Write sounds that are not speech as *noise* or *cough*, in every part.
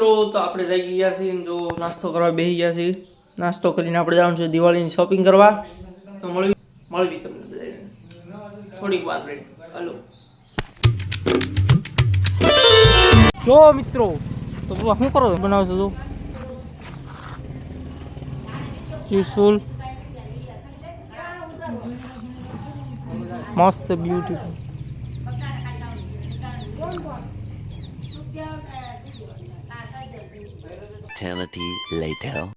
તો આપણે જઈ ગયા છીએ જો નાસ્તો કરવા બેસી ગયા છીએ. નાસ્તો કરીને આપણે જવાનું છે દિવાળીની શોપિંગ કરવા. તો મળવી મળવી તમને થોડીક વાર હાલો. જો મિત્રો, તો બાબા શું કરો બનાવો છો તો ત્રિશુલ. મસ્ત બ્યુટીફુલ Eternity later.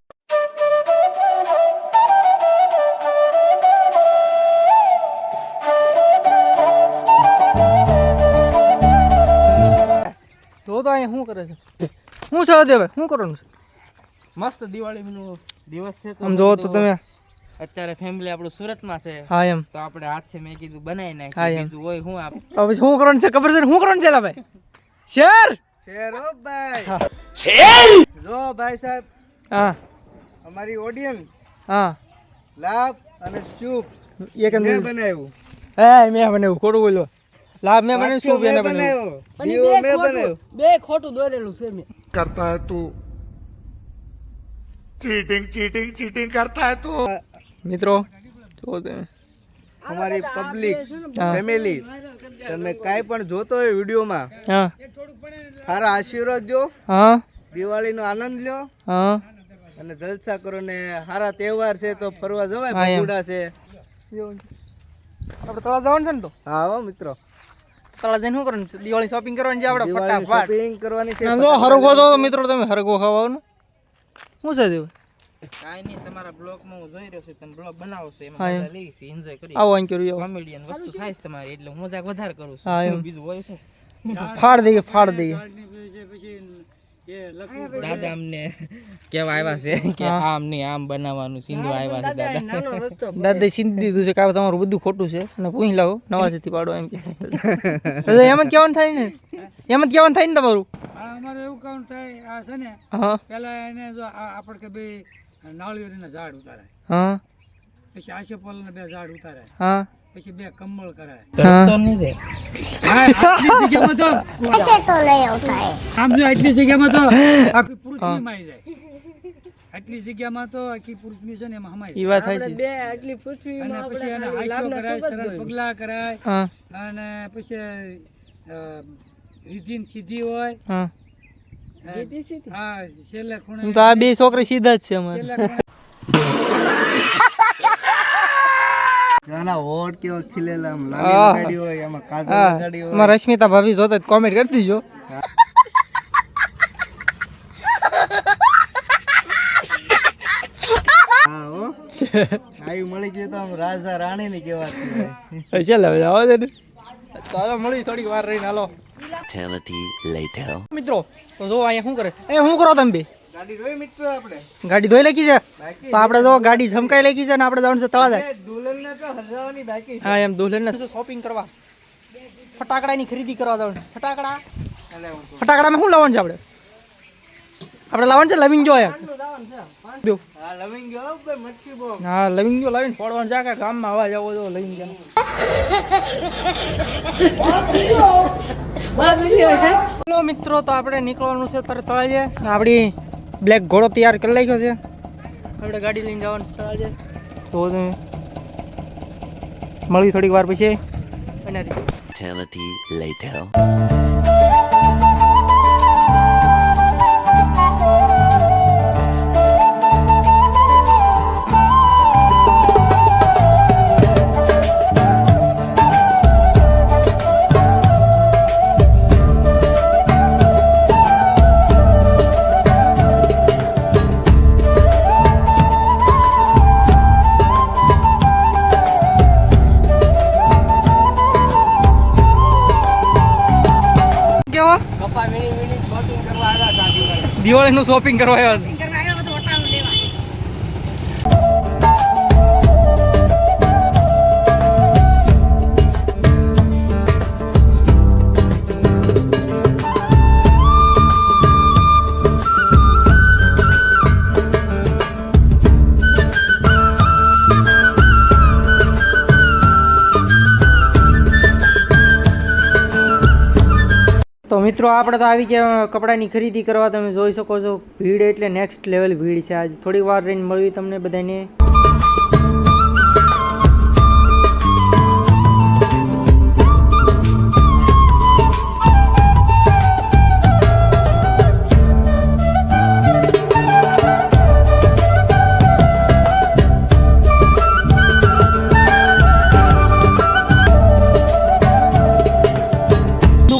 તો તો અહીંયા શું કરે છે? શું છે દેવે શું કરવાનું છે? મસ્ત દિવાળીનો દિવસ છે આમ જો તો તમે. અત્યારે ફેમિલી આપણું સુરતમાં છે. હા એમ. તો આપણે હાથથી મેં કીધું બનાવી હા, બીજું હોય હું આપ. તો પછી શું કરવાનું છે ખબર છે શું કરવાનું છે લા ભાઈ? શેર! શેરો ભાઈ. હા. જો ભાઈ સાહેબ હા. અમારી ઓડિયન્સ હા. લાભ અને શુભ એક મેં બનાવ્યું. હે મેં બનાવ્યું ખોટું બોલ્યો. લાભ મેં બનાવ્યું શુભ મેં બનાવ્યું. બે ખોટું દોરેલું છે મેં. કરતા હે તું. ચીટિંગ ચીટિંગ ચીટિંગ કરતા હે તું. મિત્રો જો તમે. અમારી પબ્લિક ફેમિલી તમે કાઈ પણ જોતો હોય વિડીયોમાં સારા આશીર્વાદ જો. હા. દિવાળીનો આનંદ લ્યો. હા. અને જલસા કરો ને સારા તહેવાર છે તો ફરવા જવાય ભાગુડા. છે. આપણે તળા જવાનું છે ને તો? હા હો મિત્રો. તળા જઈને શું કરવાનું? દિવાળી શોપિંગ કરવાની છે આપણે? ફટાફટ. શોપિંગ કરવાની છે જો હરગો જો મિત્રો તમે હરગો ખાવા ને. શું છે દેવ કાંઈ નહીં તમારા બ્લોગમાં હું જોઈ રહ્યો છું તમે બ્લોગ બનાવો છો એમાં એમ. મજા લઈશ એન્જોય કરી. આવો અહીં કર્યું કોમેડિયન વસ્તુ થાય છે તમારી એટલે હું મજાક વધારે કરું. છું. બીજું હોય શું? ફાડ દઈએ ફાડ દઈએ. દાદા અમને કેવા આવ્યા છે કે આમ નહીં આમ બનાવવાનું સિંધુ આવ્યા છે દાદા દાદા. સિંધુ દીધું છે કે તમારું બધું ખોટું છે. અને પૂછી લાવો નવા થી પાડો એમ કે દાદા એમ જ *laughs* કહેવાનું થાય ને. એમ જ કહેવાનું થાય ને તમારું. અમારે એવું કામ થાય આ છે ને પેલા એને જો આપણે કે બે નાળિયેરીના ઝાડ ઉતારાય. હા. પછી આશેપાલના બે ઝાડ ઉતારાય. હા. પછી બે કમળ કરાય. આટલી જગ્યામાં તો આમ જો આટલી જગ્યામાં તો આખી પૃથ્વી માઈ જાય. આટલી જગ્યામાં તો આખી પૃથ્વી છે ને એમાં હમાઈ એ થાય છે. જાય અને પછી એને હાથો કરાય સરળ પગલા કરાય. અને પછી અ, સીધી હોય. હા. હા. છેલ્લે ખૂણે તો આ બે છોકરી સીધા જ છે અમારે છેલ્લે ખૂણે આના હોઠ કેવા ખીલેલા આમ આહ. લાલી લગાડી હોય એમાં કાજલ હા લગાડી હોય અમારા રશ્મિતા ભાભી જોતા કોમેન્ટ કરી દીજો. મળી ગયું તો આમ રાજા રાણી ની કેવા ચાલ હવે આવો દે મળી થોડીક વાર રહીને હાલો. મિત્રો તો જો અહીંયા શું કરે. એ શું કરો તમે બે? ગાડી જોઈ મિત્રો આપણે. ગાડી ધોઈ લખી છે? તો આપણે જો ગાડી ઝમકાઈ લખી છે ને આપણે જવાનું છે તળાજા. દુલ્હન ને તો હજાવાની બાકી હા એમ દુલ્હન શોપિંગ કરવા? ફટાકડાની ખરીદી કરવા જવાનું ફટાકડા? ફટાકડા માં ફટાકડામાં શું લાવવાનું છે આપણે? આપણે લાવવાનું છે લવિંગ જો જો. હા લવિંગ ગયો હો ભાઈ મટકી બોમ હા લવિંગ લાવીને ફોડવાનું છે. કે ગામમાં અવાજ આવો જો લવિંગ મિત્રો તો આપણે નીકળવાનું છે તરત આપણી બ્લેક ઘોડો તૈયાર કરી નાખ્યો છે. આપણે ગાડી લઈને જવાનું છે તળાજે. તો તમે મળી થોડીક વાર પછી. અને દિવાળીનું શોપિંગ કરવા આવ્યો મિત્રો, આપણે તો આવી ગયા કપડાની ખરીદી કરવા. તમે જોઈ શકો છો, ભીડ એટલે નેક્સ્ટ લેવલ ભીડ છે આજ. થોડી વાર રહીને મળવી તમને બધાને.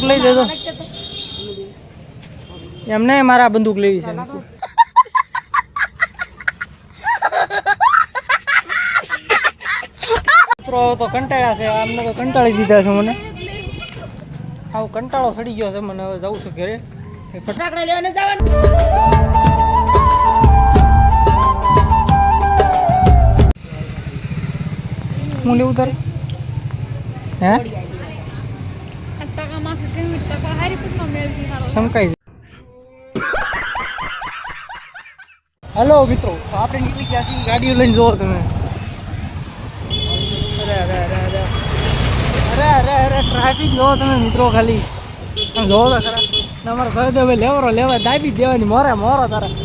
લઈ દેજો એમને મારા બંદૂક લેવી છે. મિત્રો તો કંટાળ્યા છે. આમને તો કંટાળી દીધા છે મને. આવું કંટાળો સડી ગયો છે મને. હવે જવું છું ઘરે. ફટાકડા લેવાને જવાનું. હું લેવું તારે? હે? શંકાઈ હલો મિત્રો. આપણે નીકળી ગયા છીએ ગાડીઓ લઈને જોવો તમે. અરે અરે અરે અરે. અરે અરે અરે ટ્રાફિક જોવો તમે મિત્રો ખાલી. જોવો તો ખરા. તમારા સહદેવભાઈ લેવરો લેવા દાબી દેવાની મોરે મોરો તારા. *laughs*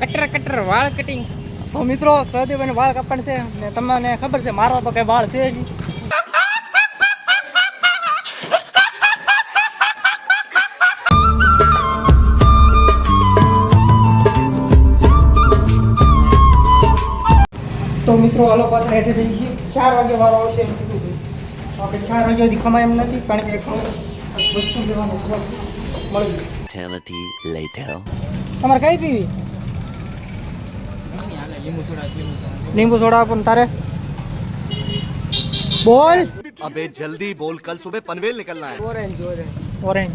કટર કટર વાળ કટિંગ તો મિત્રો સહદેવભાઈને વાળ કાપવાનું છે ને તમને ખબર છે મારા તો કઈ વાળ છે નહીં. મિત્રો હાલો પાછા હેઠે થઈ છીએ ચાર વાગે વારો આવશે એમ કીધું છે. આપણે ચાર વાગે સુધી ખમાય એમ નથી કારણ કે વસ્તુ લેવાનું મળી તમારે કઈ પીવી? લીંબુ સોડા પણ તારે? બોલ! અબે જલ્દી બોલ કલ સુબહ પનવેલ નીકળના હે. ઓરેન્જ ઓરેન્જ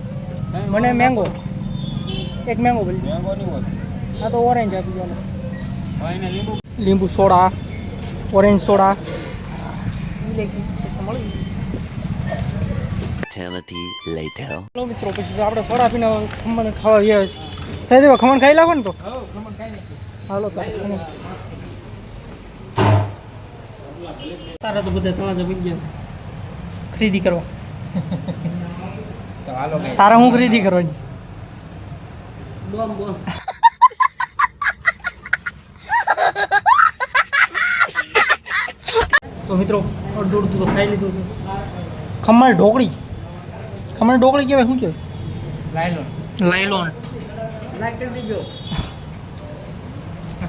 મને મેંગો એક મેંગો બોલ. મેંગો નહીં હોય. હા તો ઓરેન્જ આપી દો લીંબુ. લીંબુ સોડા. Orange soda. ચલો મિત્રો પછી આપણે સોડા પીને ખમણ ખાવા ગયા છે સાહેબ ખમણ ખાઈ લાવો ને તો? હાલો તારે તારા તો બધા તળાજા પી ગયા છે. ખરીદી કરવા. હાલો તારા હું ખરીદી કરવાની? તો મિત્રો અડધું અડધું તો ખાઈ લીધું છે. ખમણ ઢોકળી. ખમણ ઢોકળી કહેવાય શું કહેવાય? લાયલોન લાયલોન લાઈટર દીજો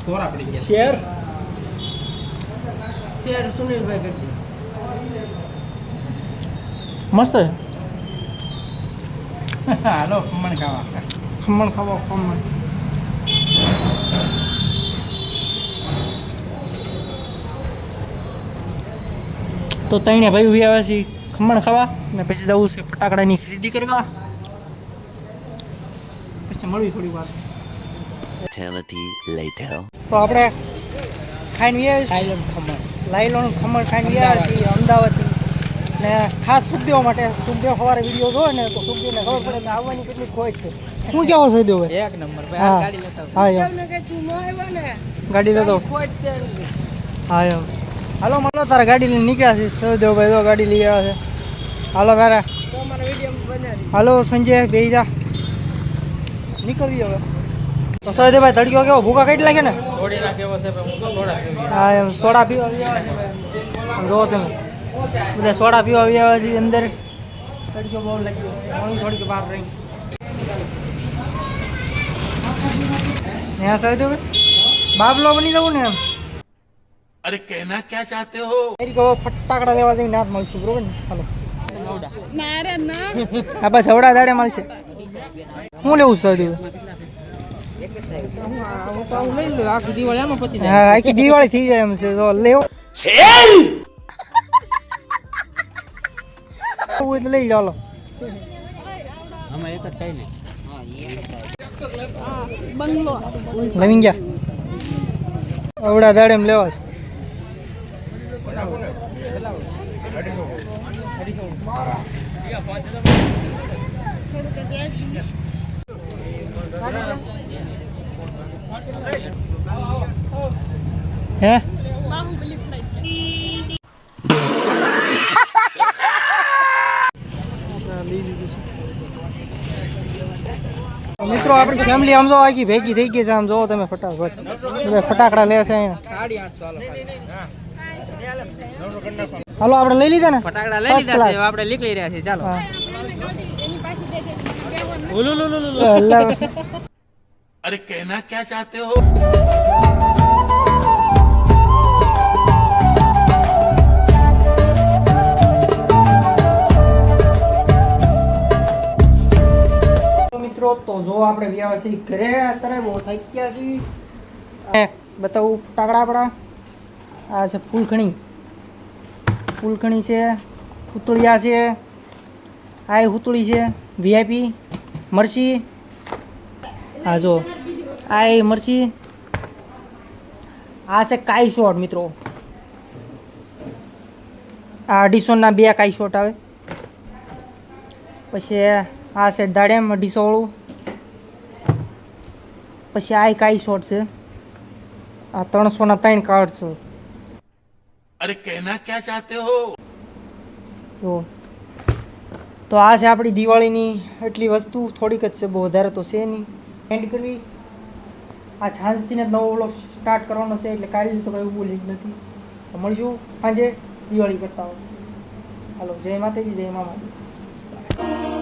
કોરા પડી ગયા? શેર? શેર સુનિલભાઈ કરજે મસ્ત છે. *laughs* હાલો ખમણ ખાવા. ખમણ ખાવા ખમણ. તો તઈને ભાઈ ઊભી આવ્યા છે ખમણ ખાવા ને પછી જવું છે ફટાકડાની ખરીદી કરવા. પછી મળવી થોડી વાર. Eternity later. તો આપણે ખાઈને આવ્યા ખમણ. લાઈલોન ખમણ ખાઈને ગયા છીએ અમદાવાદથી. ને ખાસ સુખદેવ માટે સુખદેવ સવારે વીડિયો જોવે ને તો સુખદેવને ખબર પડે ને આવવાની કેટલી ખોજ છે. શું કેવો છે દેવ એક નંબર હા. ભાઈ આ ગાડી લેતા હા એમ ગાડી લેતો ખોજ છે હા એમ હાલો માલો તારા ગાડી લઈને નીકળ્યા છે. સહદેવભાઈ તો ગાડી લઈ આવ્યા છે. હાલો તારા. હાલો સંજય બેહી જા. નીકળવી હવે. તો સહદેવભાઈ તડક્યો કેવો? ભૂકા કેટલા લાગે ને? હું એમ સોડા પીવા આવી જુઓ તમે. બધા સોડા પીવા આવી આવ્યા છે અંદર. તડકો બહુ લાગ્યો. હું થોડીક બહાર રહી. ત્યાં સહદેવભાઈ? બાબલો બની જવું ને એમ. अरे कहना क्या चाहते हो એરી કહો ફટાકડા લેવા જઈને નાથ મળશું બરોબર ને હાલો હા બસ હવડા દાડે મળશે શું લેવું છે સહદેવ હું તો આવું લઈ લઉં આખી દિવાળી આમાં પતી જાય હા આખી દિવાળી થઈ જાય એમ છે તો લેવો લેવું હોય તો લઈ ચાલો આમાં એક જ થાય ને લવિંગ ગયા અવડા દાડે એમ લેવા છે है મિત્રો આપણી ફેમિલી સમજો આખી ભેગી થઈ ગઈ છે આમ જોવો તમે ફટાફટ ફટાકડા લે છે અહીંયા હાલો આપણે લઈ લીધા ને? ફટાકડા લઈ લીધા છે આપણે નીકળી રહ્યા છીએ ચાલો. અરે કહેના ક્યાં ચાહતે હો? મિત્રો તો જો આપણે વ્યવસાય ઘરે અત્યારે બહુ થઈ ગયા છીએ. બતાવું ફટાકડા આપણા. આ છે ફૂલખણી ફૂલખણી છે ઉતળિયા છે, આ એ ઉતળી છે વીઆઈપી મરચી. હા જો, આ એ મરચી. આ છે કાઈ શોટ, મિત્રો. આ અઢીસોના બે કાઈ શોટ આવે. પછી આ છે દાડેમ અઢીસોવાળું પછી આ કાઈ શોટ છે. આ ત્રણસોના ત્રણ કાર્ડ છે. અરે કહેના, ક્યાં ચાહતે હો? તો તો આ છે આપણી દિવાળીની એટલી વસ્તુ, થોડીક જ છે, બહુ વધારે તો છે નહીં. એન્ડ કરવી. આ સાંજથી જ નવો વ્લોગ સ્ટાર્ટ કરવાનો છે, એટલે કાલે તો કંઈ ઊભું જ નથી. તો મળીશું સાંજે દિવાળી કરતા હોય. હાલો, જય માતાજી, જય મા માતા.